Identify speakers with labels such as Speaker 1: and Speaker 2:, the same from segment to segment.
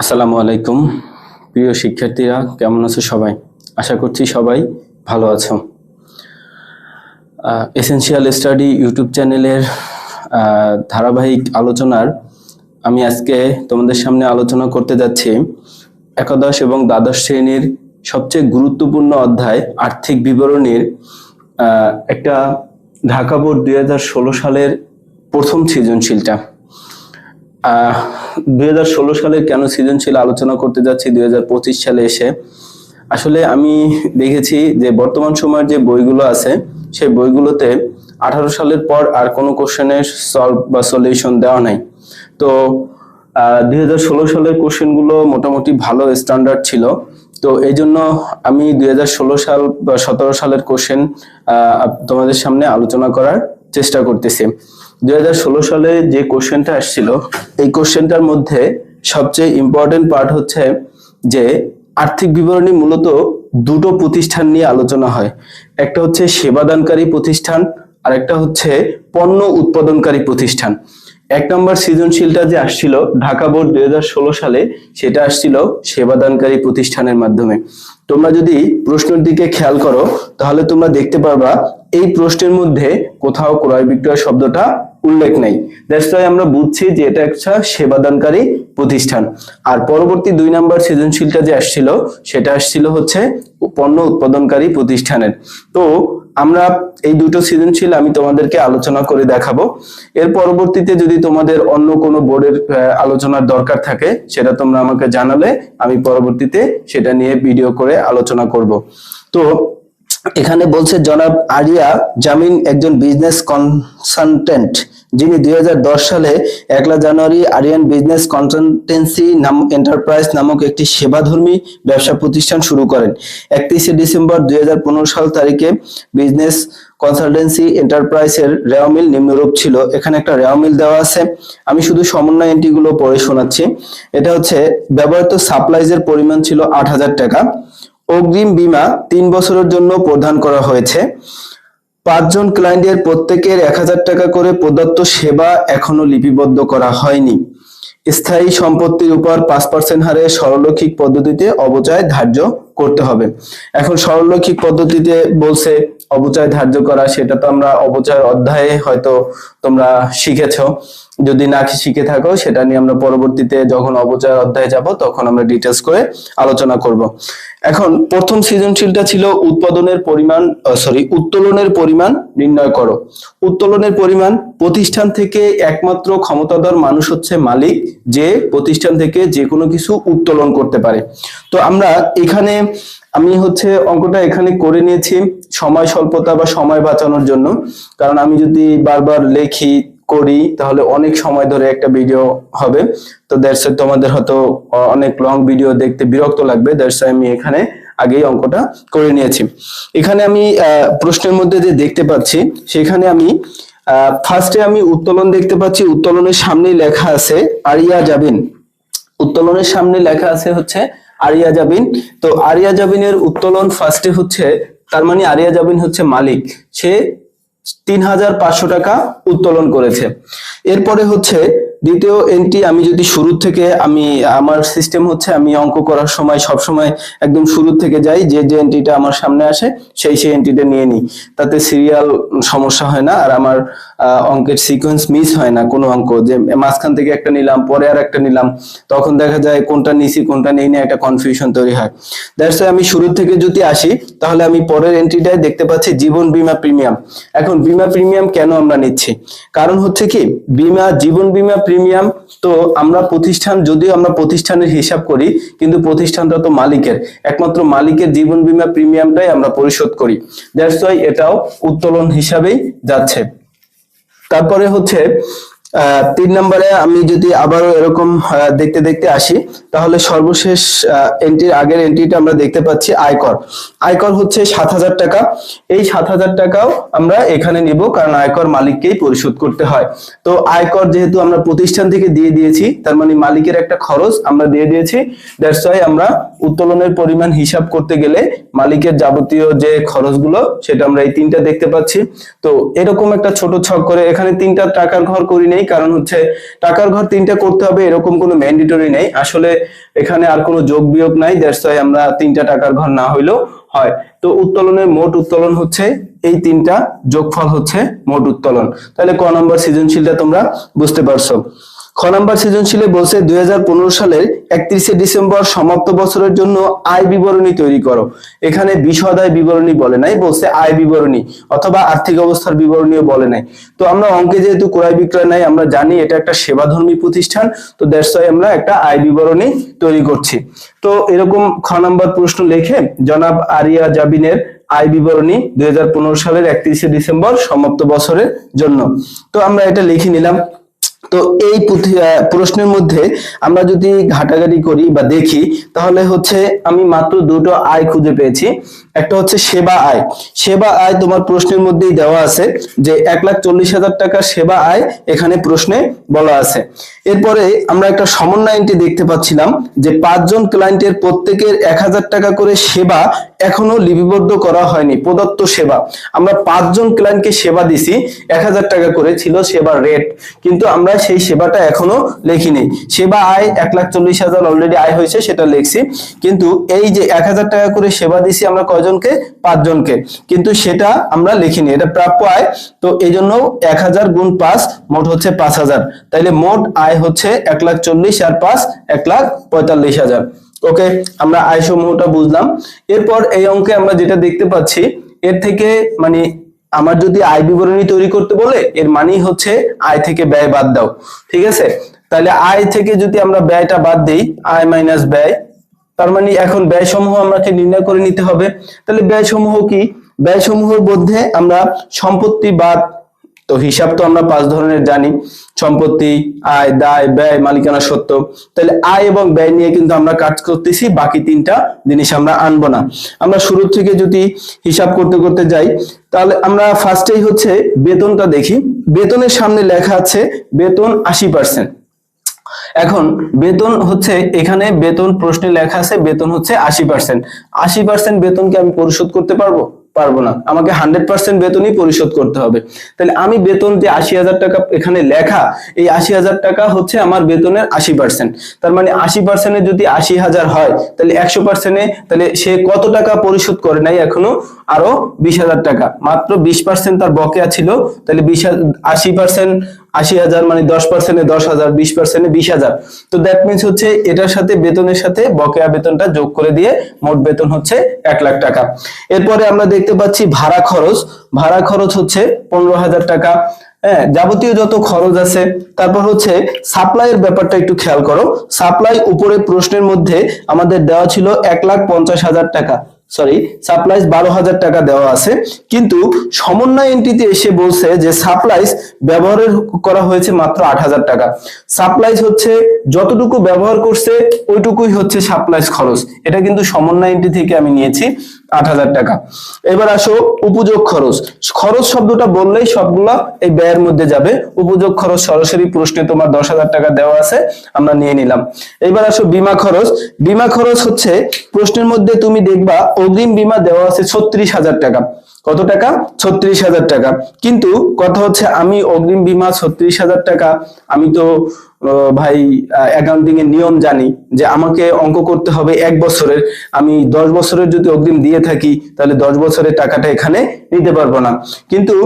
Speaker 1: আসসালামু আলাইকুম। প্রিয় শিক্ষার্থীরা, কেমন আছো সবাই? আশা করছি সবাই ভালো আছো। এসেনশিয়াল স্টাডি ইউটিউব চ্যানেলের ধারাবাহিক আলোচনার আমি আজকে তোমাদের সামনে আলোচনা করতে যাচ্ছি একাদশ এবং দ্বাদশ শ্রেণির সবচেয়ে গুরুত্বপূর্ণ অধ্যায় আর্থিক বিবরণীর একটা ঢাকা বোর্ড দু হাজার ষোলো সালের প্রথম সৃজনশীলটা। দুই হাজার ষোলো সালের কেন সৃজনশীল আলোচনা করতে যাচ্ছি? দুই হাজার পঁচিশ সালে এসে। আসলে আমি দেখেছি যে বর্তমান সময়ের যে বইগুলো আছে, সেই বইগুলোতে আঠারো সালের পর আর কোনো কোশ্চেনের সলভ বা সলিউশন দেওয়া নাই। তো দুই হাজার ষোলো সালের কোশ্চেনগুলো মোটামুটি ভালো স্ট্যান্ডার্ড ছিল। তো এই জন্য আমি দুই হাজার ষোলো সাল বা সতেরো সালের কোশ্চেন তোমাদের সামনে আলোচনা করার চেষ্টা করতেছি। দুই হাজার ষোলো সালে যে কোশ্চেনটা আসছিল, এই কোশ্চেনটার মধ্যে সবচেয়ে ইম্পর্টেন্ট পার্ট হচ্ছে যে আর্থিক বিবরণী মূলত দুটো প্রতিষ্ঠান নিয়ে আলোচনা হয়। একটা হচ্ছে সেবাদানকারী প্রতিষ্ঠান, আর একটা হচ্ছে পণ্য উৎপাদনকারী প্রতিষ্ঠান। এক নম্বর সৃজনশীলটা যে আসছিল, ঢাকা বোর্ড দুই হাজার ষোলো সালে সেটা আসছিল সেবাদানকারী প্রতিষ্ঠানের মাধ্যমে। তোমরা যদি প্রশ্নের দিকে খেয়াল করো, তাহলে তোমরা দেখতে পারবা এই প্রশ্নের মধ্যে কোথাও ক্রয় বিক্রয় শব্দটা উল্লেখ নেই। দ্যাটস আমরা বুঝছি যে এটা একটা সেবাদানকারী প্রতিষ্ঠান। আর পরবর্তী দুই নাম্বার সৃজনশীলটা যে আসছিল, সেটা আসছিল হচ্ছে পণ্য উৎপাদনকারী প্রতিষ্ঠানের। তো আমরা এই দুটো সৃজনশীল আমি তোমাদেরকে আলোচনা করে দেখাবো। এর পরবর্তীতে যদি তোমাদের অন্য কোনো বোর্ডের আলোচনার দরকার থাকে, সেটা তোমরা আমাকে জানালে, আমি পরবর্তীতে সেটা নিয়ে ভিডিও করে আলোচনা করব। তো এখানে বলছে, জনাব আরিয়া জামিন একজন বিজনেস কনসালটেন্ট যিনি দুই হাজার দশ সালে একলা জানুয়ারি আরিয়ান বিজনেস কনসালটেন্সি নাম এন্টারপ্রাইজ নামক একটি সেবাধর্মী ব্যবসা প্রতিষ্ঠান শুরু করেন। একত্রিশে ডিসেম্বর দুই হাজার পনেরো সাল তারিখে বিজনেস কনসালটেন্সি এন্টারপ্রাইজের রেওমিল নিম্নরূপ ছিল। এখানে একটা রেওমিল দেওয়া আছে। আমি শুধু সমন্বয় এন্ট্রি গুলো পড়ে শোনাচ্ছি। এটা হচ্ছে, ব্যবহৃত সাপ্লাইজের পরিমাণ ছিল আট হাজার টাকা। অগ্রিম বিমা তিন বছরের জন্য প্রদান করা হয়েছে। পাঁচজন ক্লায়েন্টের প্রত্যেকের এক হাজার টাকা করে প্রদত্ত সেবা এখনও লিপিবদ্ধ করা হয়নি। স্থায়ী সম্পত্তির উপর পাঁচ পার্সেন্ট হারে সরলৌকিক পদ্ধতিতে অবচয় ধার্য করতে হবে। এখন সরলৌকিক পদ্ধতিতে বলছে অবচয় ধার্য করা, সেটা তো আমরা অবচয় অধ্যায়ে হয়তো তোমরা শিখেছো। যদি না শিখে থাকো, সেটা নিয়ে আমরা পরবর্তীতে যখন অবচয় অধ্যায়ে যাব, তখন আমরা ডিটেলস করে আলোচনা করব। এখন, প্রথম সৃজনশীলটা ছিল উৎপাদনের পরিমাণ সরি উত্তোলনের পরিমাণ নির্ণয় করো। উত্তোলনের পরিমাণ প্রতিষ্ঠান থেকে একমাত্র ক্ষমতাধর মানুষ হচ্ছে মালিক, যে প্রতিষ্ঠান থেকে যে কোনো কিছু উত্তোলন করতে পারে। তো আমরা এখানে আমি হচ্ছে অঙ্কটা এখানে করে নিয়েছি সময় স্বল্পতা বা সময় বাঁচানোর জন্য। কারণ আমি যদি বারবার লেখি, করি, তাহলে অনেক সময় ধরে একটা ভিডিও হবে। তো দ্যাটস তোমাদের হয়তো অনেক লং ভিডিও দেখতে বিরক্ত লাগবে। দ্যাটস আমি এখানে আগেই অঙ্কটা করে নিয়েছি। এখানে আমি প্রশ্নের মধ্যে যে দেখতে পাচ্ছি, সেখানে আমি ফার্স্টে আমি উত্তোলন দেখতে পাচ্ছি, উত্তোলনের সামনেই লেখা আছে, আরিয়া যাবেন। উত্তোলনের সামনে লেখা আছে হচ্ছে আরিয়া জাবিন। তো আরিয়া জাবিনের উত্তোলন ফার্স্টে হচ্ছে, তার মানে আরিয়া জাবিন হচ্ছে মালিক। সে তিন হাজার পাঁচশো টাকা উত্তোলন করেছে। এরপরে হচ্ছে দ্বিতীয় এন্ট্রি আমি যদি শুরু থেকে আমি, আমার সিস্টেম হচ্ছে আমি অঙ্ক করার সময় সব সময় একদম শুরু থেকে যাই, যে যে এন্ট্রিটা আমার সামনে আসে, সেই সেই এন্ট্রিটা নিয়ে নিই। তাতে সিরিয়াল সমস্যা হয় না, আর আমার অঙ্কের সিকোয়েন্স মিস হয় না কোনো অঙ্ক। যে, মাঝখান থেকে একটা নিলাম, পরে আর একটা নিলাম, তখন দেখা যায় কোনটা নিছি, কোনটা নেই না, একটা কনফিউশন তৈরি হয়। দ্যাটস আমি শুরু থেকে যদি আসি, তাহলে আমি পরের এন্ট্রিটায় দেখতে পাচ্ছি জীবন বীমা প্রিমিয়াম এখন বিমা প্রিমিয়াম কেন আমরা নিচ্ছি? কারণ হচ্ছে কি, বীমা, জীবন বীমা প্রিমিয়াম তো আমরা প্রতিষ্ঠান, যদিও আমরা প্রতিষ্ঠানের হিসাব করি, কিন্তু প্রতিষ্ঠানটা তো মালিকের। একমাত্র মালিকের জীবন বীমা প্রিমিয়ামটাই আমরা পরিশোধ করি। দ্যাটস ওয়াই এটাও উত্তোলন হিসাবেই যাচ্ছে। তারপরে হচ্ছে তিন নম্বরে আমি যদি আবারও এরকম দেখতে দেখতে আসি তাহলে সর্বশেষ এন্ট্রির আগের এন্ট্রিটা আমরা দেখতে পাচ্ছি আয়কর। আয়কর হচ্ছে সাত হাজার টাকা। এই সাত হাজার টাকাও আমরা এখানে নিব, কারণ আয়কর মালিককেই পরিশোধ করতে হয়। তো আয়কর যেহেতু আমরা প্রতিষ্ঠান থেকে দিয়ে দিয়েছি, তার মানে মালিকের একটা খরচ আমরা দিয়ে দিয়েছি। দ্যাটস ওয়াই আমরা উত্তোলনের পরিমাণ হিসাব করতে গেলে মালিকের যাবতীয় যে খরচগুলো, সেটা আমরা এই তিনটা দেখতে পাচ্ছি। তো এরকম একটা ছোট ছক করে এখানে তিনটা টাকার ঘর করি নেই, কারণ হচ্ছে টাকার ঘর তিনটা করতে হবে, এরকম কোনো ম্যান্ডেটরি নেই। আসলে এখানে আর কোনো যোগ বিয়োগ নাই দ্যাটস আমরা তিনটা টাকার ঘর না হইলেও হয়। তো উত্তোলনের মোট উত্তোলন হচ্ছে, এই তিনটা যোগফল হচ্ছে মোট উত্তোলন। তাহলে ক নম্বর সৃজনশীলটা তোমরা বুঝতে পারছ। খ নাম্বার সৃজনশীলে বলছে দুই হাজার পনেরো সালের একত্রিশে ডিসেম্বর সমাপ্ত বছরের জন্য আয় বিবরণী তৈরি করো। এখানে বিশদ আয় বিবরণী বলে নাই, বলছে আয় বিবরণী অথবা আর্থিক অবস্থার বিবরণীও বলে নাই। তো আমরা অঙ্কে যেহেতু ক্রয় বিক্রয় নাই, আমরা জানি এটা একটা সেবাধর্মী প্রতিষ্ঠান, তো দ্যাটস আমরা একটা আয় বিবরণী তৈরি করছি। তো এরকম খ নাম্বার প্রশ্ন লিখে জনাব আরিয়া জাবিনের আয় বিবরণী দুই হাজার পনেরো সালের একত্রিশে ডিসেম্বর সমাপ্ত বছরের জন্য। তো আমরা এটা লিখে নিলাম। তো এই প্রশ্নের মধ্যে আমরা যদি ঘাটাঘাটি করি বা দেখি, তাহলে হচ্ছে আমি মাত্র দুটো আয় খুঁজে পেয়েছি। একটা হচ্ছে সেবা আয়। সেবা আয় তোমার প্রশ্নের মধ্যেই দেওয়া আছে যে এক লাখ চল্লিশ হাজার টাকা সেবা আয় এখানে প্রশ্নে বলা আছে। এরপরে আমরা একটা সমন্বয়টি দেখতে পাচ্ছিলাম যে পাঁচজন ক্লায়েন্টের প্রত্যেকের এক হাজার টাকা করে সেবা এখনও লিপিবদ্ধ করা হয়নি। প্রদত্ত সেবা। আমরা পাঁচজন ক্লায়েন্টকে সেবা দিছি, এক হাজার টাকা করে ছিল সেবার রেট কিন্তু আমরা সেই সেবাটা এখনও লিখিনি। সেবা আয় এক লাখ চল্লিশ হাজার অলরেডি আয় হয়েছে, সেটা লিখছি। কিন্তু এই যে এক হাজার টাকা করে সেবা দিছি আমরা কয়জনকে? পাঁচজনকে। কিন্তু সেটা আমরা লিখিনি। এটা প্রাপ্য আয়। তো এই জন্য এক হাজার গুণ পাঁচ, মোট হচ্ছে পাঁচ হাজার। তাইলে মোট আয় হচ্ছে এক লাখ চল্লিশ আর পাঁচ, এক লাখ পঁয়তাল্লিশ হাজার। ওকে আমরা আয় সমূহটা বুঝলাম। এরপর এই অঙ্কে আমরা যেটা দেখতে পাচ্ছি, এর থেকে মানে আমার যদি আয় বিবরণী তৈরি করতে বলে, এর মানেই হচ্ছে আয় থেকে ব্যয় বাদ দাও। ঠিক আছে? তাহলে আয় থেকে যদি আমরা ব্যয়টা বাদ দিই আয় মাইনাস ব্যয়, তার মানে এখন ব্যয় সমূহ আমাকে নির্ণয় করে নিতে হবে। তাহলে ব্যয় সমূহ কি? ব্যয় সমূহের মধ্যে আমরা সম্পত্তি বাদ তো হিসাব তো আমরা পাঁচ ধরনের জানি। সম্পত্তি, আয়, দায়, ব্যয়, মালিকানা সত্ত্ব তাহলে আয় এবং ব্যয় নিয়ে কিন্তু আমরা কাজ করতেছি, বাকি তিনটা জিনিস আমরা আনব না। আমরা শুরু থেকে যদি হিসাব করতে করতে যাই, তাহলে আমরা ফার্স্টেই হচ্ছে বেতনটা দেখি। বেতনের সামনে লেখা আছে, বেতন আশি পার্সেন্ট এখন বেতন হচ্ছে, এখানে বেতন প্রশ্নে লেখা আছে, বেতন হচ্ছে আশি পার্সেন্ট আশি পার্সেন্ট বেতনকে আমি পরিশোধ করতে পারব? পারব না। আমাকে হান্ড্রেড পার্সেন্ট বেতনই পরিশোধ করতে হবে। তাহলে আমি বেতন যে আশি হাজার টাকা এখানে লেখা, এই আশি হাজার টাকা হচ্ছে আমার বেতনের আশি পার্সেন্ট তার মানে আশি পার্সেন্টে যদি আশি হাজার হয়, তাহলে একশো পার্সেন্টে তাহলে সে কত টাকা পরিশোধ করে নাই এখনও? আরও বিশ হাজার টাকা। মাত্র বিশ পার্সেন্ট তার বকেয়া ছিল, তাহলে বিশ আশি পার্সেন্ট আশি হাজার মানে দশ পার্সেন্টে দশ হাজার, বিশ পার্সেন্টে বিশ হাজার। তো দ্যাট মিনস হচ্ছে এটার সাথে বেতনের সাথে বকেয়া বেতনটা যোগ করে দিয়ে মোট বেতন হচ্ছে এক লাখ টাকা। এরপরে আমরা দেখতে পাচ্ছি ভাড়া খরচ। ভাড়া খরচ হচ্ছে পনেরো হাজার টাকা। হ্যাঁ যাবতীয় যত খরচ আছে, তারপর হচ্ছে সাপ্লাইয়ের ব্যাপারটা একটু খেয়াল করো। সাপ্লাই উপরে প্রশ্নের মধ্যে আমাদের দেওয়া ছিল এক লাখ পঞ্চাশ হাজার টাকা। সরি সাপ্লাইজ বারো হাজার টাকা দেওয়া আছে। কিন্তু সমন্বয় এন্ট্রিতে এসে বলছে যে সাপ্লাইজ ব্যবহারের করা হয়েছে মাত্র আট হাজার টাকা। সাপ্লাইজ হচ্ছে যতটুকু ব্যবহার করছে, ওইটুকুই হচ্ছে সাপ্লাইজ খরচ। এটা কিন্তু সমন্বয় এন্ট্রি থেকে আমি নিয়েছি। আট হাজার টাকা। এবার আসো উপযোগ খরচ। খরচ শব্দটা বললেই সবগুলা এই ব্যয়ের মধ্যে যাবে। উপযোগ খরচ সরাসরি প্রশ্নে তোমার দশ হাজার টাকা দেওয়া আছে, আমরা নিয়ে নিলাম। এবার আসো বিমা খরচ। বিমা খরচ হচ্ছে প্রশ্নের মধ্যে তুমি দেখবা অগ্রিম বিমা দেওয়া আছে ছত্রিশ হাজার টাকা। কত টাকা? ছত্রিশ হাজার টাকা। কিন্তু কথা হচ্ছে আমি অগ্রিম বিমা ছত্রিশ হাজার টাকা। আমি তো ভাই অ্যাকাউন্টিং এর নিয়ম জানি যে আমাকে অঙ্ক করতে হবে এক বছরের। আমি দশ বছরের যদি অগ্রিম দিয়ে থাকি, তাহলে দশ বছরের টাকাটা এখানে নিতে পারব না। কিন্তু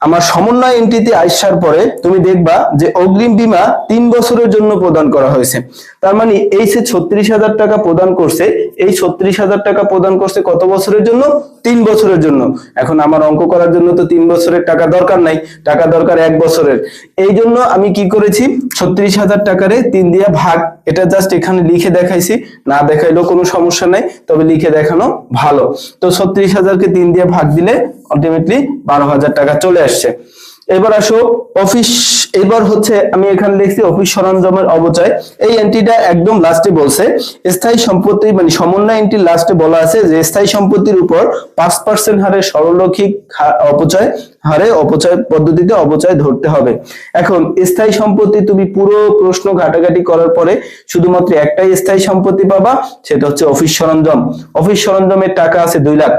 Speaker 1: আমার সমন্বয় এন্ট্রিতে আসার পরে তুমি দেখবা যে অগ্রিম বিমা তিন বছরের জন্য প্রদান করা হয়েছে। তার মানে এই সে ছত্রিশ হাজার টাকা প্রদান করছে, এই ছত্রিশ হাজার টাকা প্রদান করছে কত বছরের জন্য? তিন বছরের জন্য। এখন আমার অঙ্ক করার জন্য তো তিন বছরের টাকা দরকার নাই, টাকা দরকার এক বছরের। এই জন্য আমি কি করেছি? ছত্রিশ হাজার টাকারে তিন দিয়া ভাগ, এটা জাস্ট এখানে লিখে দেখাইছি। না দেখাইলেও কোনো সমস্যা নাই, তবে লিখে দেখানো ভালো। তো ছত্রিশ হাজারকে তিন দিয়ে ভাগ দিলে আলটিমেটলি বারো হাজার টাকা চলে আসছে। এবার আসো অফিস এবার হচ্ছে আমি এখানে লিখছি অফিস সরঞ্জামের অবচয় এই এন্ট্রিটা একদম লাস্টে বলছে। স্থায়ী সম্পত্তি মানে সমন্বয় এন্ট্রি লাস্টে বলা আছে যে, স্থায়ী সম্পত্তির উপর পাঁচ পার্সেন্ট হারে সরলরৈখিক অপচয়, হারে অপচয় পদ্ধতিতে অপচয় ধরতে হবে। এখন, স্থায়ী সম্পত্তি তুমি পুরো প্রশ্ন ঘাটাঘাটি করার পরে শুধুমাত্র একটাই স্থায়ী সম্পত্তি পাবা, সেটা হচ্ছে অফিস সরঞ্জাম। অফিস সরঞ্জামের টাকা আছে দুই লাখ।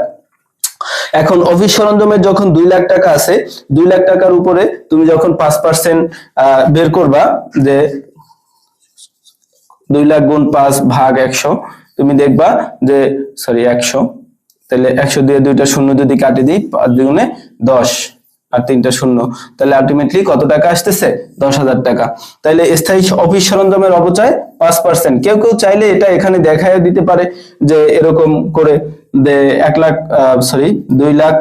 Speaker 1: এখন অফিস সরঞ্জামের যখন দুই লাখ টাকা আছে, দুই লাখ টাকার উপরে তুমি যখন পাঁচ পার্সেন্ট বের করবা যে দুই লাখ গুণ পাঁচ ভাগ একশো, তুমি দেখবা যে সরি একশো, তাহলে একশো দিয়ে দুইটা শূন্য যদি কাটি দিই, পাঁচ দুগুণে দশ আর তিনটা শূন্য, তাহলে আলটিমেটলি কত টাকা আসতেছে? দশ হাজার টাকা। তাহলে স্থায়ী অফিস সরঞ্জামের অপচয় পাঁচ পার্সেন্ট কেউ কেউ চাইলে এটা এখানে দেখায় দিতে পারে যে এরকম করে এক লাখ সরি দুই লাখ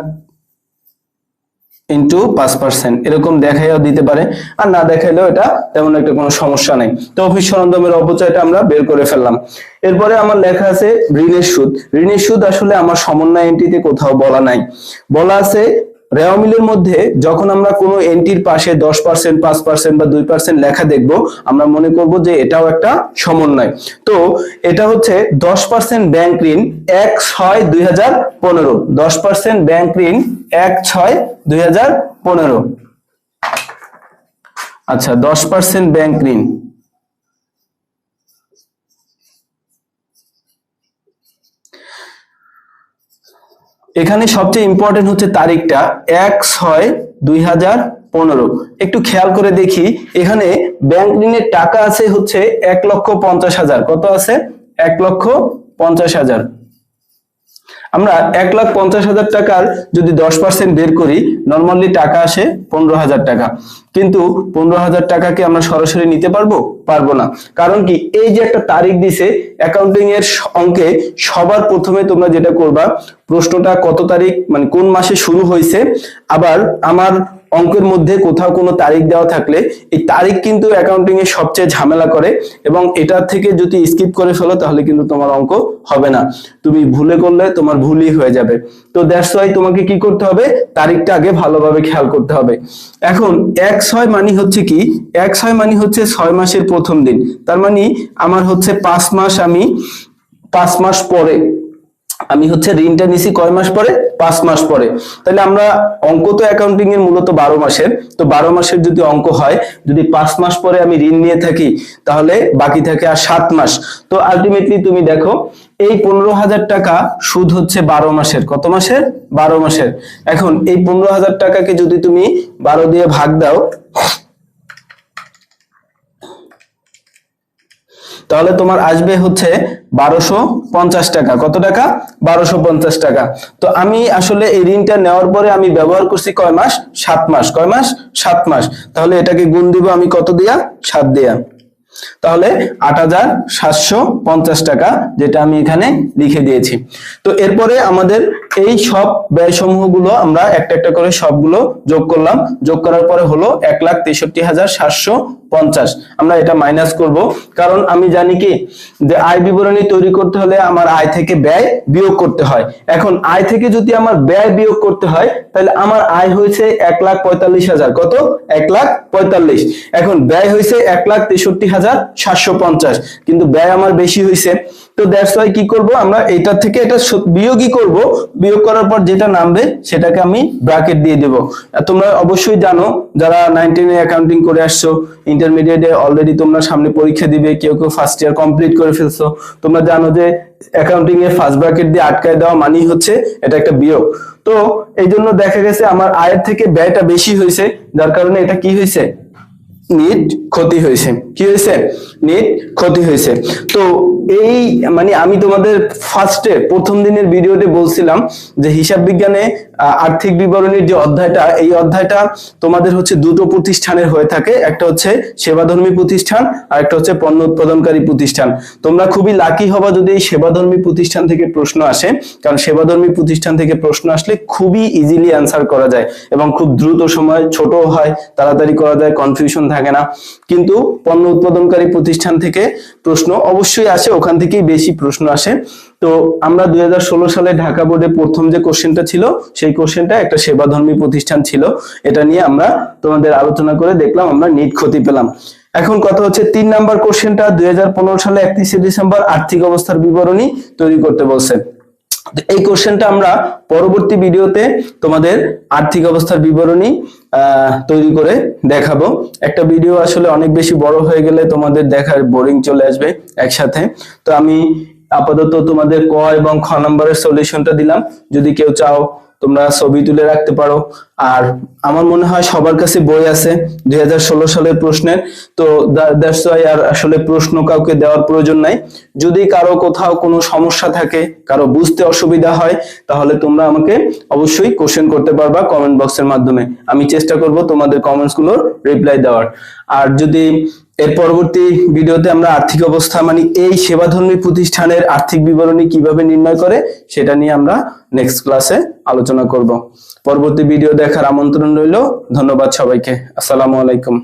Speaker 1: ইন্টু পাঁচ পার্সেন্ট এরকম দেখাইও দিতে পারে। আর না দেখাইলেও এটা তেমন একটা কোনো সমস্যা নেই। তো অফিস সরঞ্জামের অপচয়টা আমরা বের করে ফেললাম। এরপরে আমার লেখা আছে ঋণের সুদ। ঋণের সুদ আসলে আমার সমন্বয় এন্ট্রিতে কোথাও বলা নাই। বলা আছে রেওয়া মিলের মধ্যে যখন আমরা কোনো এন্ট্রির পাশে দশ পার্সেন্ট পাঁচ পার্সেন্ট বা দুই পার্সেন্ট লেখা দেখব, আমরা মনে করব যে এটাও একটা সমন্বয়। তো এটা হচ্ছে দশ পার্সেন্ট ব্যাংক ঋণ এক ছয় দুই হাজার পনেরো। দশ পার্সেন্ট ব্যাংক ঋণ এক ছয় দুই হাজার পনেরো। আচ্ছা দশ পার্সেন্ট ব্যাংক ঋণ। এখানে সবচেয়ে ইম্পর্টেন্ট হচ্ছে তারিখটা এক ছয় দুই হাজার পনেরো। একটু খেয়াল করে দেখি, এখানে ব্যাংক ঋণের টাকা আছে হচ্ছে এক লক্ষ পঞ্চাশ হাজার। কত আছে? এক লক্ষ পঞ্চাশ হাজার। আমরা এক লাখ পঞ্চাশ হাজার টাকার যদি দশ পার্সেন্ট বের করি নর্মালি টাকা আসে পনেরো হাজার টাকা। কিন্তু পনেরো হাজার টাকাকে আমরা সরাসরি নিতে পারব? পারব না। কারণ কি, এই যে একটা তারিখ দিছে অ্যাকাউন্টিং এর অঙ্কে সবার প্রথমে তোমরা যেটা করবা, প্রশ্নটা কত তারিখ মানে কোন মাসে শুরু হয়েছে, আবার আমার অঙ্কের মধ্যে কোথাও কোনো তারিখ দেওয়া থাকলে এই তারিখ কিন্তু অ্যাকাউন্টিং এ সবচেয়ে ঝামেলা করে এবং এটা থেকে যদি স্কিপ করে ফেলো তাহলে কিন্তু তোমার অঙ্ক হবে না। তুমি ভুলে করলে তোমার ভুলই হয়ে যাবে। তো দ্যাটস ওয়াই তোমাকে কি করতে হবে? তারিখটা আগে ভালোভাবে খেয়াল করতে হবে। এখন এক ছয় মানি হচ্ছে কি? এক ছয় মানি হচ্ছে ছয় মাসের প্রথম দিন। তার মানে আমার হচ্ছে পাঁচ মাস আমি, পাঁচ মাস পরে আমি হচ্ছে ঋণটা নিছি কয় মাস পরে? পাঁচ মাস পরে। তাহলে আমরা অঙ্ক তো অ্যাকাউন্টিং এর মূলত বারো মাসের। তো বারো মাসের যদি অঙ্ক হয়, যদি পাঁচ মাস পরে আমি ঋণ নিয়ে থাকি, তাহলে বাকি থাকে আর সাত মাস। তো আলটিমেটলি তুমি দেখো, এই পনেরো হাজার টাকা সুদ হচ্ছে বারো মাসের। কত মাসের? বারো মাসের। এখন এই পনেরো হাজার টাকাকে যদি তুমি বারো দিয়ে ভাগ দাও তাহলে তোমার আসবে হচ্ছে বারোশো পঞ্চাশ টাকা। কত টাকা? বারোশো পঞ্চাশ টাকা। তো আমি আসলে এই ঋণটা নেওয়ার পরে আমি ব্যবহার করছি কয় মাস? সাত মাস। কয় মাস? সাত মাস। তাহলে এটাকে গুণ দিব আমি কত দিয়া? সাত দিয়া। তাহলে আট হাজার সাতশো পঞ্চাশ টাকা যেটা আমি এখানে লিখে দিয়েছি। তো এরপরে আমাদের এই সব ব্যয় সমূহগুলো আমরা একটা একটা করে সবগুলো যোগ করলাম। যোগ করার পরে হলো এক লাখ তেষট্টি হাজার সাতশো পঞ্চাশ। আমরা এটা মাইনাস করব। কারণ আমি জানি কি, যে আয় বিবরণী তৈরি করতে হলে আমার আয় থেকে ব্যয় বিয়োগ করতে হয়। এখন আয় থেকে যদি আমার ব্যয় বিয়োগ করতে হয়, তাহলে আমার আয় হয়েছে এক লাখ পঁয়তাল্লিশ হাজার। কত? এক লাখ পঁয়তাল্লিশ। এখন ব্যয় হয়েছে এক লাখ তেষট্টি হাজার সাতশো পঞ্চাশ। কিন্তু ব্যয় আমার বেশি হয়েছে। তো দ্যাটস ওয়াই কি করব? আমরা এটা থেকে এটা বিয়োগই করব। বিয়োগ করার পর যেটা নামবে, সেটাকে আমি ব্র্যাকেট দিয়ে দেব। তোমরা অবশ্যই জানো, যারা নাইনটিনে অ্যাকাউন্টিং করে আসছো ইন্টারমিডিয়েটে অলরেডি তোমরা সামনে পরীক্ষা দিবে, কেউ কেউ ফার্স্ট ইয়ার কমপ্লিট করে ফেলছো, তোমরা জানো যে অ্যাকাউন্টিং এর ফার্স্ট ব্র্যাকেট দিয়ে আটকায় দেওয়া মানেই হচ্ছে এটা একটা বিয়োগ। তো এই জন্য দেখা গেছে আমার আয়ের থেকে ব্যয়টা বেশি হয়েছে, যার কারণে এটা কি হয়েছে? নিট ক্ষতি হয়েছে। কি হয়েছে? নিট ক্ষতি হয়েছে। তো এই মানে আমি তোমাদের ফার্স্টে প্রথম দিনের ভিডিওতে বলছিলাম যে হিসাব বিজ্ঞানে আর্থিক বিবরণীর যে অধ্যায়টা, এই অধ্যায়টা তোমাদের হচ্ছে দুটো প্রতিষ্ঠানের হয়ে থাকে। একটা হচ্ছে সেবাধর্মী প্রতিষ্ঠান, আর একটা হচ্ছে পণ্য উৎপাদনকারী প্রতিষ্ঠান। তোমরা খুবই লাকি হবা যদি এই সেবাধর্মী প্রতিষ্ঠান থেকে প্রশ্ন আসে, কারণ সেবাধর্মী প্রতিষ্ঠান থেকে প্রশ্ন আসলে খুবই ইজিলি অ্যান্সার করা যায় এবং খুব দ্রুত সময় ছোট হয়, তাড়াতাড়ি করা যায় কনফিউশন থাকে না। কিন্তু পণ্য উৎপাদনকারী প্রতিষ্ঠান থেকে প্রশ্ন অবশ্যই আসে, ওখান থেকেই বেশি প্রশ্ন আসে। তো আমরা দুই হাজার ষোলো সালে ঢাকা বোর্ডে প্রথম যে কোশ্চেনটা ছিল, সেই কোশ্চেনটা একটা সেবাধর্মী প্রতিষ্ঠান ছিল। এটা নিয়ে আমরা তোমাদের আলোচনা করে দেখলাম, আমরা নিট ক্ষতি পেলাম। এখন কথা হচ্ছে তিন নাম্বার কোশ্চেনটা, দুই সালে একত্রিশে ডিসেম্বর আর্থিক অবস্থার বিবরণী তৈরি করতে বলছে। এই কোশ্চেনটা আমরা পরবর্তী ভিডিওতে তোমাদের আর্থিক অবস্থার বিবরণী তৈরি করে দেখাবো। একটা ভিডিও আসলে অনেক বেশি বড় হয়ে গেলে তোমাদের দেখার বোরিং চলে আসবে একসাথে। তো আমি আপাতত তোমাদের ক এবং খ নম্বরের সলিউশনটা দিলাম। যদি কেউ চাও, তোমরা ছবি তুলে রাখতে পারো। আর আমার মনে হয় সবার কাছে বই আছে, দুই হাজার ষোলো সালের প্রশ্নের। তো আর আসলে প্রশ্ন কাউকে দেওয়ার প্রয়োজন নাই। যদি কারও কোথাও কোনো সমস্যা থাকে, কারও বুঝতে অসুবিধা হয়, তাহলে তোমরা আমাকে অবশ্যই কোশ্চেন করতে পারবা কমেন্ট বক্সের মাধ্যমে। আমি চেষ্টা করব তোমাদের কমেন্টসগুলোর রিপ্লাই দেওয়ার। আর যদি এর পরবর্তী ভিডিওতে আমরা আর্থিক অবস্থা মানে এই সেবাধর্মী প্রতিষ্ঠানের আর্থিক বিবরণী কীভাবে নির্ণয় করে, সেটা নিয়ে আমরা নেক্সট ক্লাসে আলোচনা করব। পরবর্তী ভিডিও দেখার আমন্ত্রণ রইল। ধন্যবাদ সবাইকে। আসসালামু আলাইকুম।